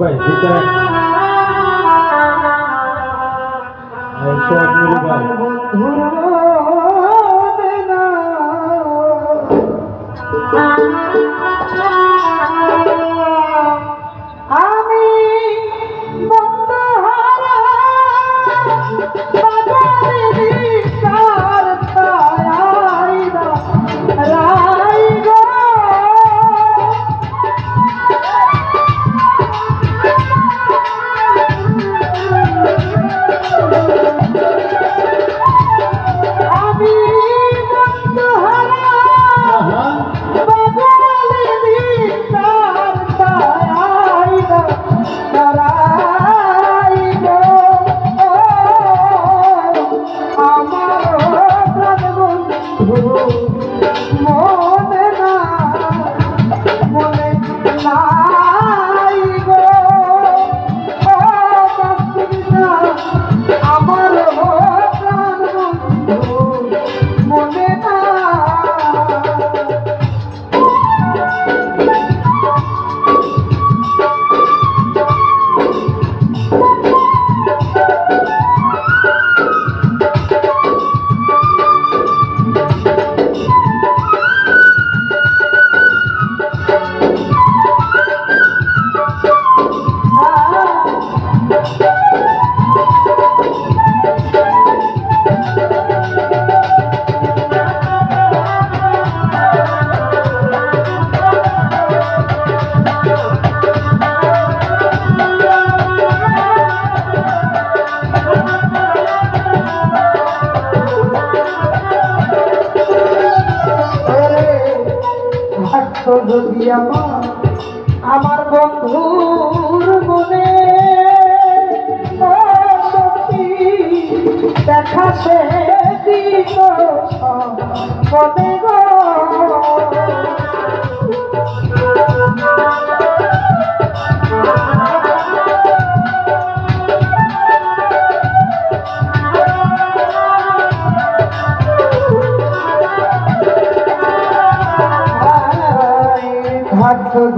ভাই ভিতরে। সব মিলে ভাই। আমি যদি আমার বন্ধু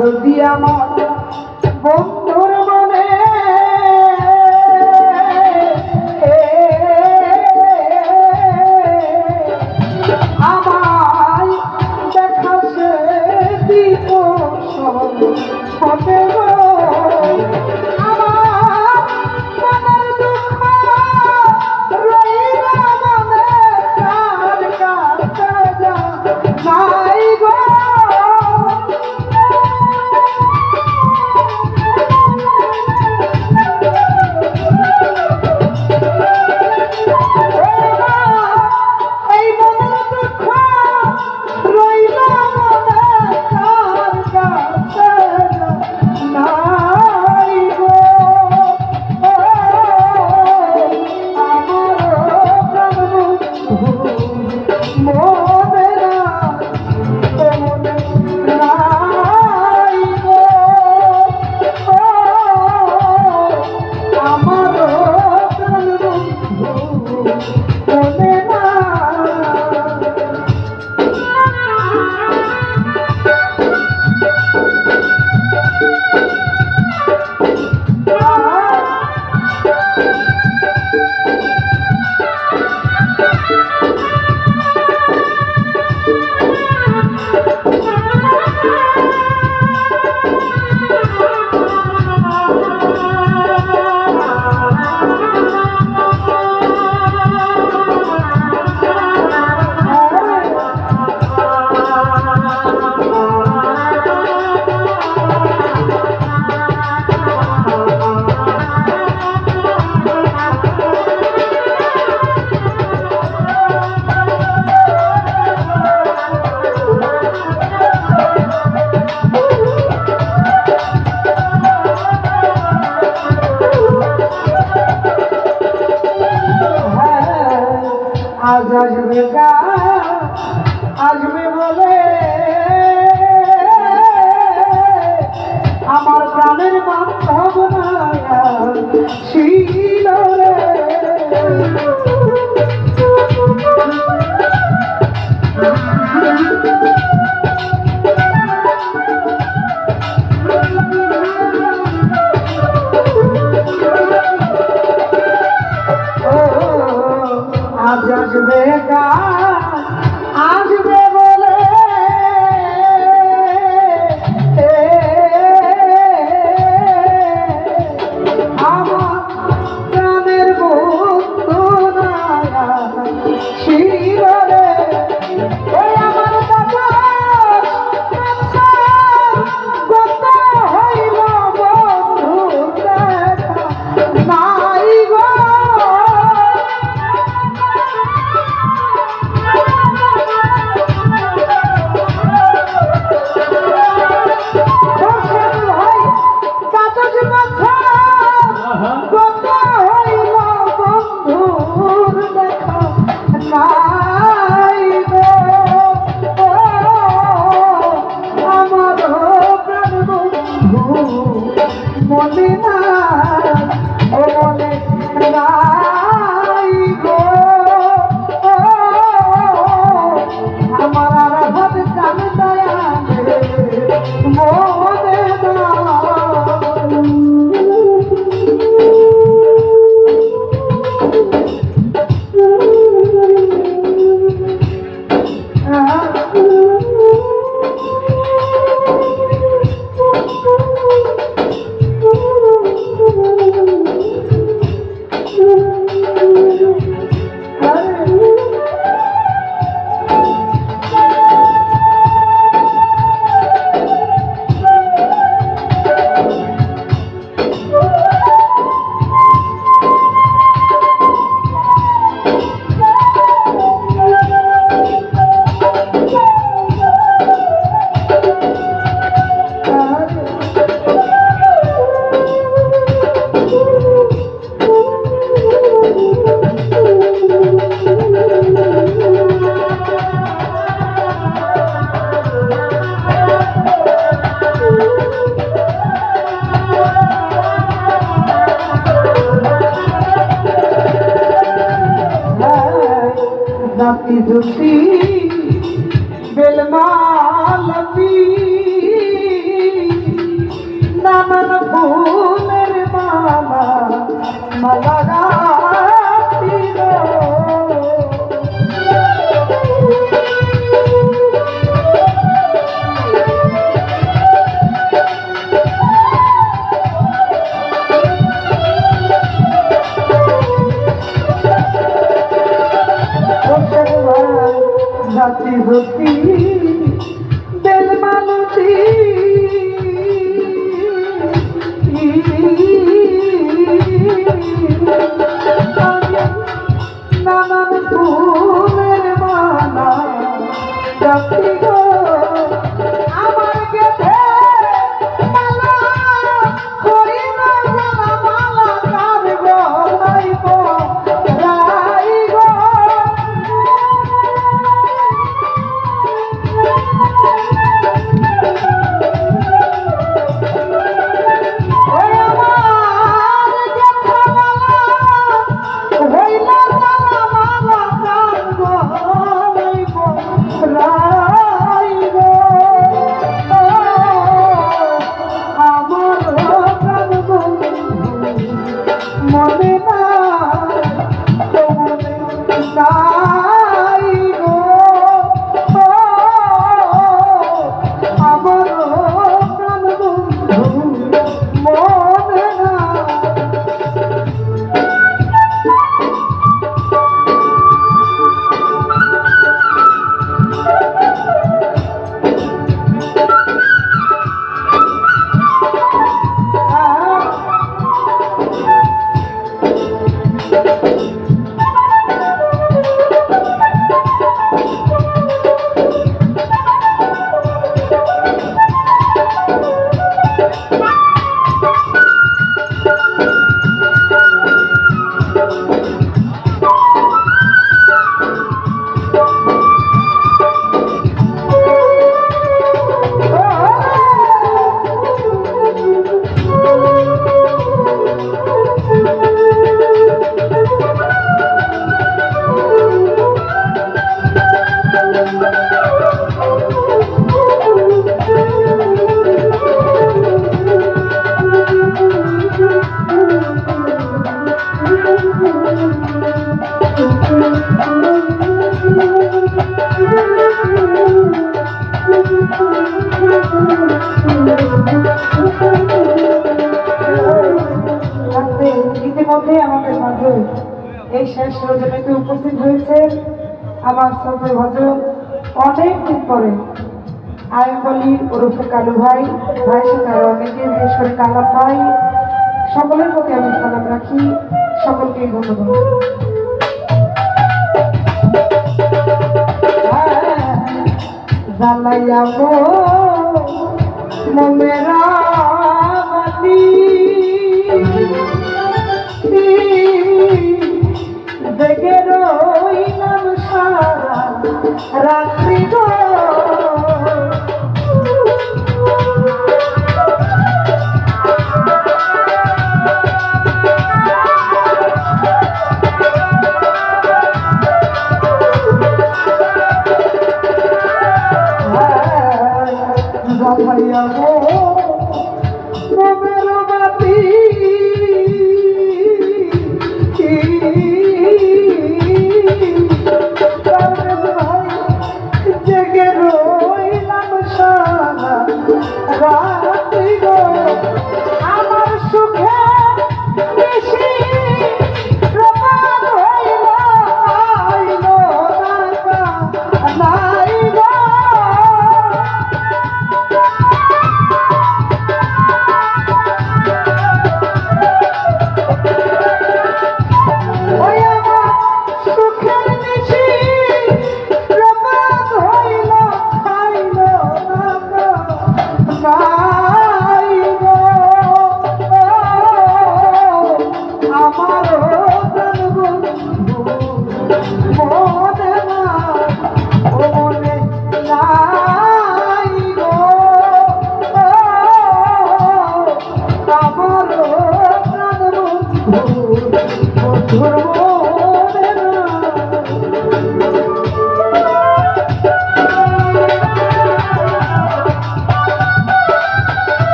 যদি আমার মনে না মনে না। নানান ফুলের মালা মালা শেষ উপস্থিত হয়েছে আমার শ্রদ্ধেয় ভজন অনেক দিন পরে। আমি বলি ওরফে কালু ভাই ভাই সাথে আরও অনেকে বিশেষ কালাম ভাই, সকলের প্রতি আমি সালাম রাখি সকলকেই ধন্যবাদ। জ্বালাইয়া গো মমেরা রা